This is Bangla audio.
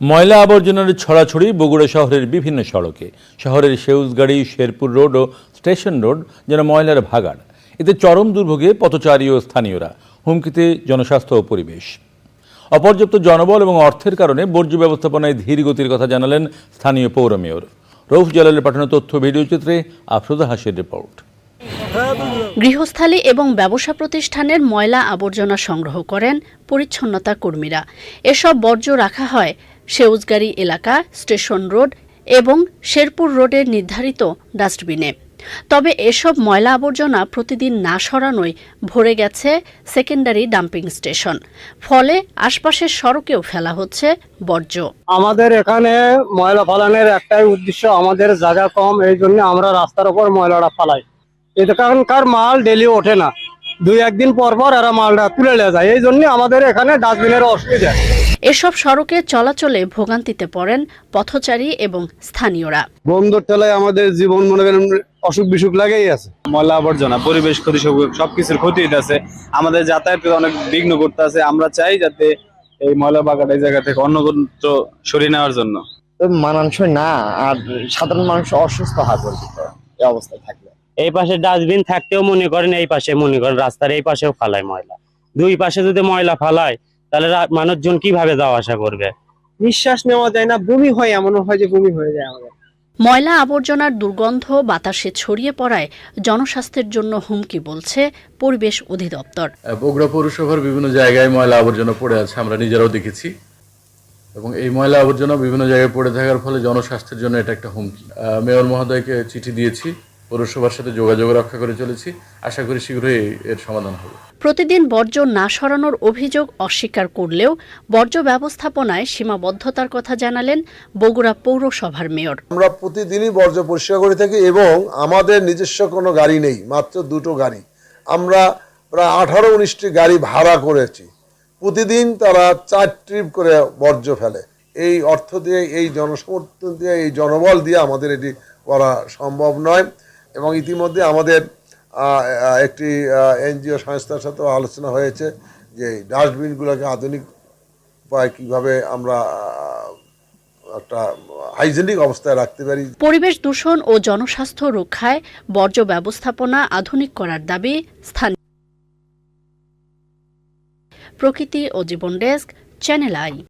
ময়লা আবর্জনার ছড়াছড়ি বগুড়া শহরের বিভিন্ন সড়কে। শহরের সেউজগাড়ি, শেরপুর রোড ও স্টেশন রোড যেন ময়লার ভাগাড়। এতে চরম দুর্ভোগে পথচারী ও স্থানীয়রা। হুমকিতে জনস্বাস্থ্য ও পরিবেশ। অপর্যাপ্ত জনবল এবং অর্থের কারণে বর্জ্য ব্যবস্থাপনায় ধীর গতির কথা জানালেন স্থানীয় পৌর মেয়র। রৌফ জালালের পাঠানো তথ্য ভিডিওচিত্রে আফরোজা হাসির রিপোর্ট। গৃহস্থালী এবং ব্যবসা প্রতিষ্ঠানের ময়লা আবর্জনা সংগ্রহ করেন পরিচ্ছন্নতা কর্মীরা। এসব বর্জ্য রাখা হয় সেউজগাড়ি এলাকা, স্টেশন রোড এবং শেরপুর রোডের নির্ধারিত ডাস্টবিনে। তবে এসব ময়লা আবর্জনা প্রতিদিন না সরানোই ভরে গেছে সেকেন্ডারি ডাম্পিং স্টেশন। ফলে আশপাশের সড়কেও ফেলা হচ্ছে বর্জ্য। আমাদের এখানে ময়লা ফালানোর একটাই উদ্দেশ্য আমাদের জায়গা কম, এই জন্য আমরা রাস্তার উপর ময়লাটা ফালাই। এখানকার মাল ডেলি ওঠে না। দুই একদিন পর পর এরা মালটা তুলে নিয়ে যায়। এই জন্য আমাদের এখানে ডাস্টবিনের অসুবিধা। এসব সড়কে চলাচলে ভোগান্তিতে পড়েন পথচারী এবং স্থানীয়রা। বন্দর ঠেলায় আমাদের জীবন মনে করেন অসুখ বিসুখ লাগেই আছে। ময়লা আবর্জনা পরিবেশ ক্ষতি সব- সবকিছুর ক্ষতি হইতেছে আমাদের যাতায়াতে অনেক বিঘ্ন করতে আছে। আমরা চাই যাতে এই ময়লা বাগাটা এই জায়গা থেকে অন্যত্র সরিয়ে নেওয়ার জন্য। তো মানানসই না আর সাধারণ মানুষ অসুস্থ হয় পরিচিত এই অবস্থায় থাকলে। এই পাশে ডাস্টবিন থাকতেও মনে করেন এই পাশে মনে করেন রাস্তার এই পাশেও ফালায় ময়লা। দুই পাশে যদি ময়লা ফালায় তাহলে রা- মানুষজন কীভাবে যাওয়া আসা করবে? নিঃশ্বাস নেওয়া যায় না বমি হয় এমনও হয় যে বমি হয়ে যায় আমাদের। ময়লা আবর্জনার দুর্গন্ধ বাতাসে ছড়িয়ে পড়ায় জনস্বাস্থ্যের জন্য হুমকি বলছে পরিবেশ অধিদপ্তর। বগুড়া পৌরসভার বিভিন্ন জায়গায় ময়লা আবর্জনা পড়ে আছে আমরা নিজেরাও দেখেছি। এবং এই ময়লা আবর্জনা বিভিন্ন জায়গায় পড়ে থাকার ফলে জনস্বাস্থ্যের জন্য এটা একটা হুমকি। মেয়র মহোদয়কে চিঠি দিয়েছি। পৌরসভার সাথে যোগাযোগ রক্ষা করে চলেছি। আশা করি শীঘ্রই এর সমাধান হবে। প্রতিদিন বর্জ্য না সরানোর অভিযোগ অস্বীকার করলেও বর্জ্য ব্যবস্থাপনায় সীমাবদ্ধতার কথা জানালেন বগুড়া পৌরসভার মেয়র। আমরা প্রতিদিনই বর্জ্য পরিষ্কার করে থাকি এবং আমাদের নিজস্ব কোনো গাড়ি নেই মাত্র দুটো গাড়ি। আমরা প্রায় আঠারো উনিশটি গাড়ি ভাড়া করেছি। প্রতিদিন তারা চার ট্রিপ করে বর্জ্য ফেলে। এই অর্থ দিয়ে এই জনসমর্থন দিয়ে এই জনবল দিয়ে আমাদের এটি করা সম্ভব নয়। এবং ইতিমধ্যে আমাদের একটি এনজিও সংস্থার সাথেও আলোচনা হয়েছে যে ডাস্টবিনগুলোকে আধুনিক উপায় কীভাবে আমরা একটা হাইজেনিক অবস্থায় রাখতে পারি। পরিবেশ দূষণ ও জনস্বাস্থ্য রক্ষায় বর্জ্য ব্যবস্থাপনা আধুনিক করার দাবি প্রকৃতি ও জীবন ডেস্ক, চ্যানেল আই।